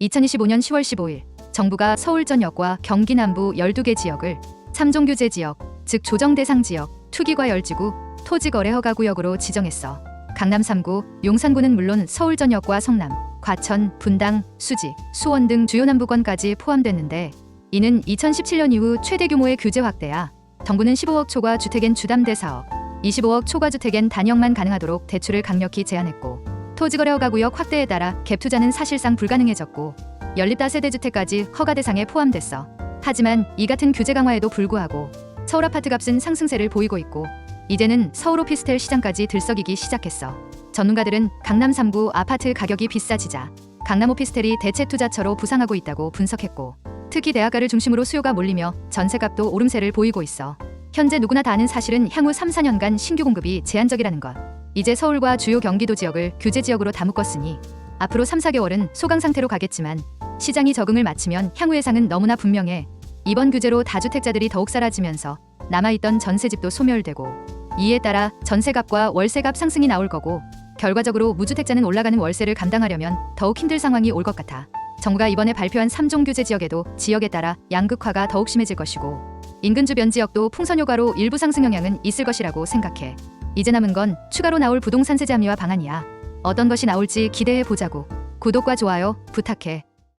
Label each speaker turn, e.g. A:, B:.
A: 2025년 10월 15일 정부가 서울 전역과 경기 남부 12개 지역을 3종 규제 지역, 즉 조정 대상 지역, 투기과열지구, 토지거래 허가 구역으로 지정했어. 강남 3구, 용산구는 물론 서울 전역과 성남, 과천, 분당, 수지, 수원 등 주요 남부권까지 포함됐는데 이는 2017년 이후 최대 규모의 규제 확대야. 정부는 15억 초과 주택엔 주담대 사업, 25억 초과 주택엔 단역만 가능하도록 대출을 강력히 제한했고 토지거래허가구역 확대에 따라 갭 투자는 사실상 불가능해졌고 연립 다세대주택까지 허가 대상에 포함됐어. 하지만 이 같은 규제 강화에도 불구하고 서울 아파트 값은 상승세를 보이고 있고 이제는 서울 오피스텔 시장까지 들썩이기 시작했어. 전문가들은 강남 3구 아파트 가격이 비싸지자 강남 오피스텔이 대체 투자처로 부상하고 있다고 분석했고 특히 대학가를 중심으로 수요가 몰리며 전세값도 오름세를 보이고 있어. 현재 누구나 다 아는 사실은 향후 3, 4년간 신규 공급이 제한적이라는 것. 이제 서울과 주요 경기도 지역을 규제 지역으로 다 묶었으니 앞으로 3, 4개월은 소강 상태로 가겠지만 시장이 적응을 마치면 향후 예상은 너무나 분명해. 이번 규제로 다주택자들이 더욱 사라지면서 남아있던 전세집도 소멸되고 이에 따라 전세값과 월세값 상승이 나올 거고 결과적으로 무주택자는 올라가는 월세를 감당하려면 더욱 힘들 상황이 올 것 같아. 정부가 이번에 발표한 3종 규제 지역에도 지역에 따라 양극화가 더욱 심해질 것이고 인근 주변 지역도 풍선 효과로 일부 상승 영향은 있을 것이라고 생각해. 이제 남은 건 추가로 나올 부동산 세제 합리화 방안이야. 어떤 것이 나올지 기대해 보자고. 구독과 좋아요 부탁해.